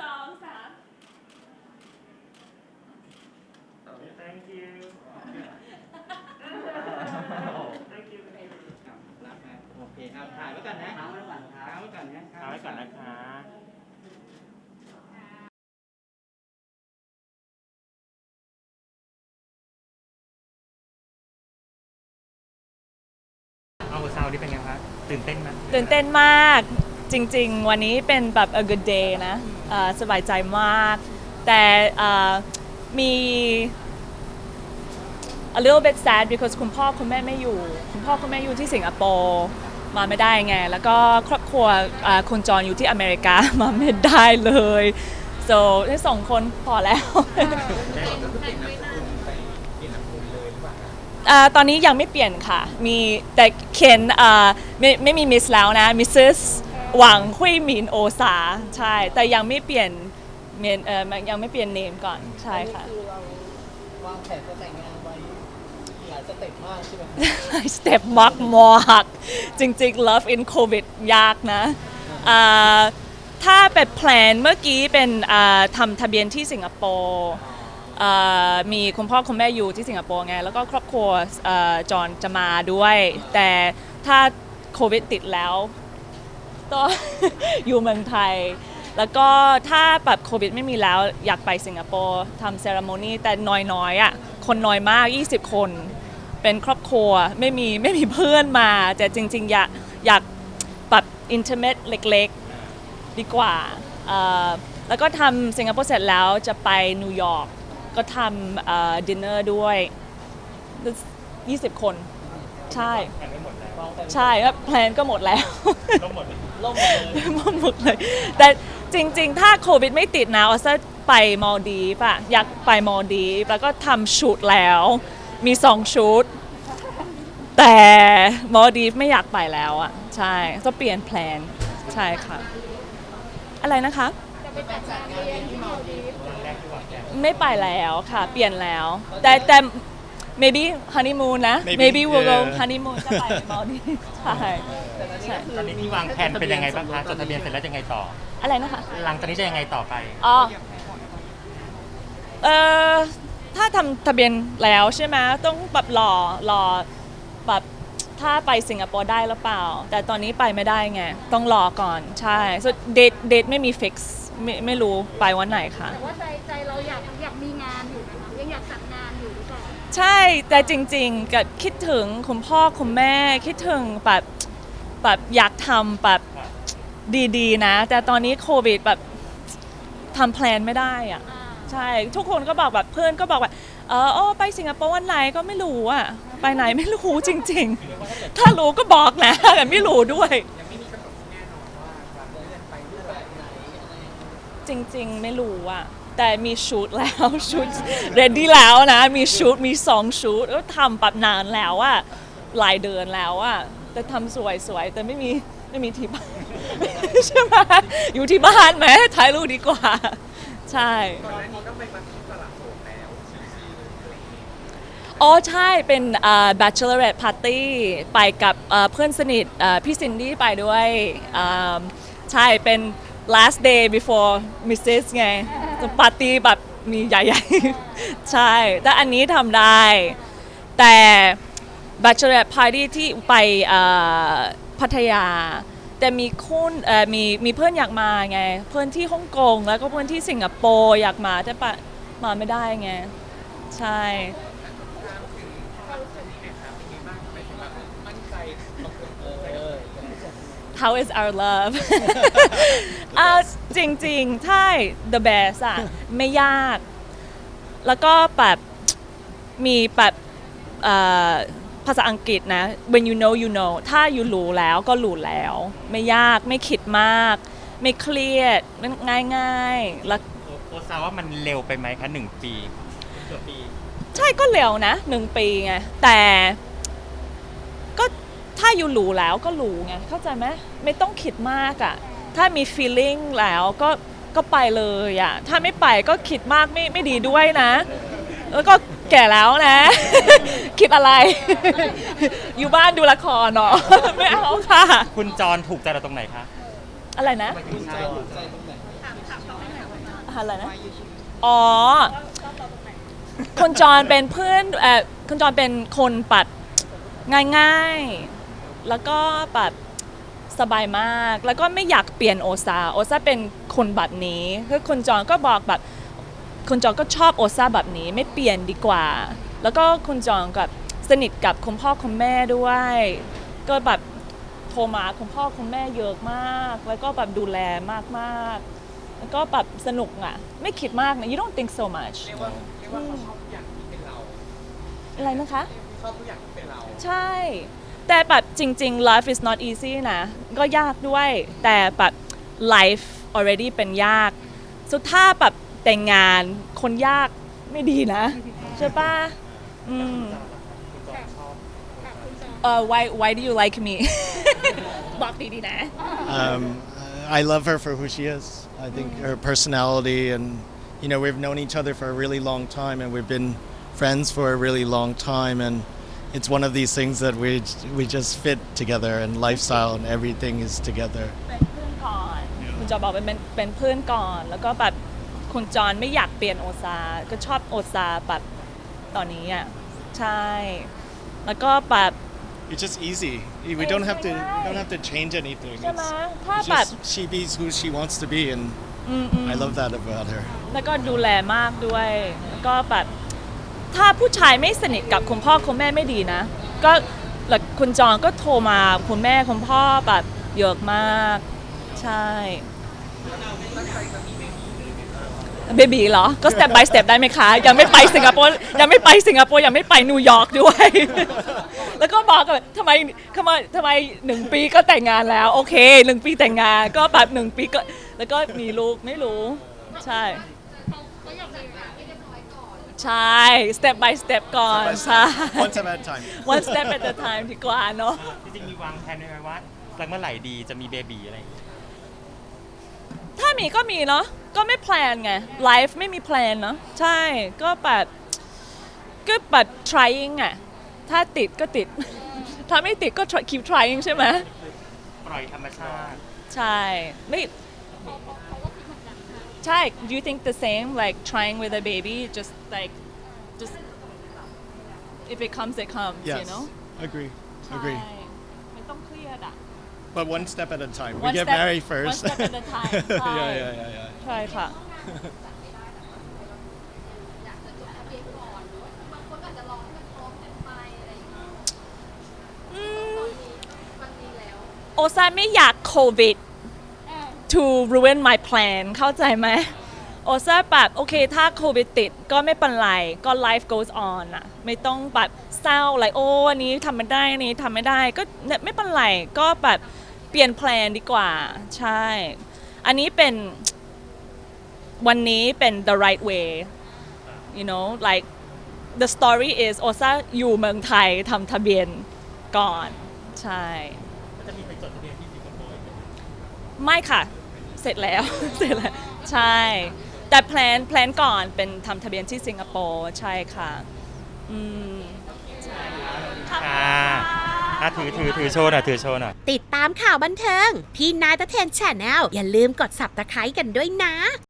สองสาม thank you thank you โอเคเอาถ่ายไว้ก่อนนะถ่ายไว้ก่อนถ่ายไว้ก่อนนะเอาไว้ก่อนนะคะเอาซาวด์ที่เป็นไงครับตื่นเต้นไหมตื่นเต้นมากจริง ๆ วันนี้เป็นแบบ a good day นะ เอ่อสบายใจมาก แต่เอ่อมี a little bit sad because คุณพ่อคุณแม่ไม่อยู่ คุณพ่อคุณแม่อยู่ที่สิงคโปร์มาไม่ได้ไง แล้วก็ครอบครัวเอ่อคุณจรอยู่ที่อเมริกา มาไม่ได้เลย so ได้สองคนพอแล้ว อ่าตอนนี้ยังไม่เปลี่ยนค่ะ มีแต่เขียนอ่าไม่ไม่มีมิสแล้วนะมิสซิส หวังหุยหมินโอซาใช่ แต่ยังไม่เปลี่ยนเมนเอ่อยังไม่เปลี่ยนเนมก่อนใช่ค่ะอันนี้คือเราวางแผนจะแต่งงานไว้หลายสเต็ปมากใช่ไหมสเต็ปมากมากจริงๆ love in covid ยากนะอ่าถ้าเป็นแพลนเมื่อกี้เป็นอ่าทำทะเบียนที่สิงคโปร์อ่ามีคุณพ่อคุณแม่อยู่ที่สิงคโปร์ไง แล้วก็ครอบครัวอ่าจอนจะมาด้วย แต่ถ้าโควิดติดแล้ว ก็ อยู่เมืองไทย แล้วก็ถ้าแบบโควิดไม่มีแล้วอยากไปสิงคโปร์ทำเซ r ร m o นีแต่น้อยๆอะคนน้อยมาก 20 คน เป็นครอบครัวไม่มีไม่มีเพื่อนมา แต่จริง ๆ อยากอยากแบบอินเทอร์เน็ตเล็กๆ ดีกว่าแล้วก็ทำสิงคโปร์เสร็จแล้วจะไปนิวยอร์กก็ทำดินเนอร์ด้วย 20 คน ใช่ ใช่ครับแพลนก็หมดแล้วก็หมดเลยล่มหมดเลยหมดเลย แต่จริง ๆ ถ้าโควิดไม่ติดนะออสจะไปมอลดีฟอะอยากไปมอลดีฟแล้วก็ทำชุดแล้ว มีสองชุด แต่มอลดีฟไม่อยากไปแล้วอะใช่ก็เปลี่ยนแพลน ใช่ค่ะ อะไรนะคะไม่ไปแล้วค่ะ เปลี่ยนแล้ว แต่แต่ maybe honeymoon นะ Maybe maybe we'll go เออ honeymoon จะไปมอลดีฟใช่ใช่ตอนนี้ที่วางแผนเป็นยังไงบ้างคะจดทะเบียนเสร็จแล้วยังไงต่อ อะไรนะคะ หลังจากนี้จะยังไงต่อไป อ๋อเอ่อถ้าทำทะเบียนแล้วใช่ไหมต้องแบบรอรอแบบถ้าไปสิงคโปร์ได้หรือเปล่า แต่ตอนนี้ไปไม่ได้ไง ต้องรอก่อนใช่ so date date ไม่มี fix ไม่ไม่รู้ไปวันไหนค่ะ แต่ว่าใจใจเราอยากอยากมีงานอยู่ ใช่แต่จริงๆก็คิดถึงคุณพ่อคุณแม่คิดถึงแบบแบบอยากทำแบบดีๆ นะ แต่ตอนนี้โควิดแบบทำแพลนไม่ได้อะอ่าใช่ทุกคนก็บอกแบบเพื่อนก็บอกแบบเออโอ้ไปสิงคโปร์วันไหนก็ไม่รู้อะ ไปไหนไม่รู้จริง ๆ ถ้ารู้ก็บอกนะแต่ไม่รู้ด้วย จริง ๆ ไม่รู้อะ แต่มีชุดแล้วชุดเรดดี้แล้วนะ มีชุดมีสองชุดก็ทำแบบนานแล้วอะหลายเดือนแล้วอะแต่ทำสวยๆแต่ไม่มีไม่มีที่บ้านใช่ไหมอยู่ที่บ้านไหมถ่ายรูปดีกว่า ใช่อ๋อใช่เป็นเอ่อ bachelorette party ไปกับเอ่อเพื่อนสนิทพี่ซินดี้ไปด้วย ใช่เป็น last day before Mrs. ไง จะปาร์ตี้แบบมีใหญ่ๆ ใช่ แต่อันนี้ทำได้ แต่ bachelorette party ที่ไปเอ่อพัทยา แต่มีคุณเอ่อมีมีเพื่อนอยากมาไง เพื่อนที่ฮ่องกงแล้วก็เพื่อนที่สิงคโปร์อยากมาแต่ปะมาไม่ได้ไง ใช่ How is our love อ่า จริงๆ ใช่ the best อะ ไม่ยาก แล้วก็แบบมีแบบเอ่อภาษาอังกฤษนะ when you know you know ถ้าอยู่รู้แล้วก็รู้แล้ว ไม่ยากไม่คิดมาก ไม่เครียดง่ายง่ายๆแล้ว โอซาว่ามันเร็วไปไหมคะหนึ่งปีเกือบปี ใช่ก็เร็วนะหนึ่งปีไง แต่ก็ถ้าอยู่รู้แล้วก็รู้ไง เข้าใจไหมไม่ต้องคิดมากอะ่ะ ถ้ามี feeling แล้วก็ก็ไปเลยอะ่ะถ้าไม่ไปก็คิดมากไม่ไม่ดีด้วยนะ แล้วก็แก่แล้วนะ คิดอะไร อยู่บ้านดูละครเนาะไม่เอาค่ะ คุณจรถูกใจเราตรงไหนคะ อะไรนะคุณใจถูกใจตรงไหนถามถามเขาให้หน่อยว่าอะไรนะ อ๋อคุณจอนเป็นเพื่อนเอ่อคุณจอนเป็นคนปัดง่ายๆ แล้วก็ปัด สบายมาก แล้วก็ไม่อยากเปลี่ยนโอซาโอซาเป็นคนแบบนี้คือคุณจอนก็บอกแบบคุณจอนก็ชอบโอซาแบบนี้ไม่เปลี่ยนดีกว่า แล้วก็คุณจอนกับสนิทกับคุณพ่อคุณแม่ด้วย ก็แบบโทรมาคุณพ่อคุณแม่เยอะมาก แล้วก็แบบดูแลมากๆแล้วก็แบบสนุกอะ ไม่คิดมากนะ you don't think so much เรียกว่าเรียกว่าเขาชอบทุกอย่างที่เป็นเราอะไรนะคะ ชอบทุกอย่างที่เป็นเรา ใช่ แต่แบบจริง ๆ life is not easy นะ ก็ยากด้วย แต่แบบ life already เป็นยาก สุดท้ายแบบแต่งงานคนยากไม่ดีนะ ใช่ปะอืมเอ่อ why why do you like me บอกดีๆนะ Um, I love her for who she is. I think her personality, and you know, we've known each other for a really long time, and we've been friends for a really long time, and it's one of these things that we we just fit together, and lifestyle and everything is together. เป็นเพื่อนก่อน คุณจอนบอกเป็นเป็นเป็นเพื่อนก่อน แล้วก็แบบคุณจอนไม่อยากเปลี่ยนโอซา ก็ชอบโอซาแบบตอนนี้อ่ะ ใช่ แล้วก็แบบ It's just easy. We don't have to we don't have to change anything. ใช่ไหม It's- ถ้า it's แบบ just she be's who she wants to be, and อืมอืม I love that about her. แล้วก็ดูแลมากด้วย แล้วก็แบบ ถ้าผู้ชายไม่สนิทกับคุณพ่อคุณแม่ไม่ดีนะ ก็แล้วคุณจอนก็โทรมาคุณแม่คุณพ่อแบบเยอะมาก ใช่เบบีเหรอ ก็ step by step ได้ไหมคะ ยังไม่ไปสิงคโปร์ ยังไม่ไปสิงคโปร์ ยังไม่ไปนิวยอร์กด้วย แล้วก็บอกกันทำไมทำไมทำไมหนึ่งปีก็แต่งงานแล้ว โอเคหนึ่งปีแต่งงาน ก็แบบหนึ่งปีก็ แล้วก็มีลูกไม่รู้ ใช่ ใช่ step by step ก่อน ใช่ One step at a time. one step at a time ดีกว่าเนาะ จริงๆมีวางแผนไว้ไหมว่าสักเมื่อไหร่ดีจะมีเบบีอะไรอย่างเงี้ยถ้ามีก็มีเนาะ ก็ไม่แพลนไง life ไม่มีแพลนเนาะ ใช่ ก็แบบก็แบบ trying อะถ้าติดก็ติด ถ้าไม่ติดก็ try- keep trying ใช่ไหม ปล่อยธรรมชาติ ใช่ ไม่เขาเขาเขาก็คิดเหมือน กันค่ะใช่ do you think the same like trying with a baby just like just if it comes it comes Yes. you know Agree. ใช่ Agree. ไม่ต้องเครียดอะ But one step at a time. One we get step- married one first. step at a time. yeah, Right. yeah, yeah, yeah. ใช่ค่ะอยากจะจดทะเบียนก่อนหรือว่าบางคนอาจจะรอให้มันพร้อมกันไปอะไรอย่างเงี้ยอืมมันมีแล้วโอซาไม่อยากโควิด to ruin my plan เข้าใจไหมโอซ่าแบบโอเคถ้าโควิดติดก็ไม่เป็นไร ก็ life goes on อะไม่ต้องแบบเศร้าอะไรโอ้อันนี้ทำไม่ได้อันนี้ทำไม่ได้ก็เนี่ยไม่เป็นไร ก็แบบเปลี่ยนแพลนดีกว่า ใช่ อันนี้เป็นวันนี้เป็น the right way you know like the story is โอซ่าอยู่เมืองไทยทำทะเบียนก่อน ใช่ ไม่ค่ะ เสร็จแล้ว เสร็จแล้ว ใช่ แต่แพลนแพลนก่อนเป็นทำทะเบียนที่สิงคโปร์ใช่ค่ะ อืมค่ะอะถือถือถือโชว์หน่อยถือโชว์หน่อย ติดตามข่าวบันเทิง พี่นายตะเทนแชนแนลอย่าลืมกด subscribe กันด้วยนะ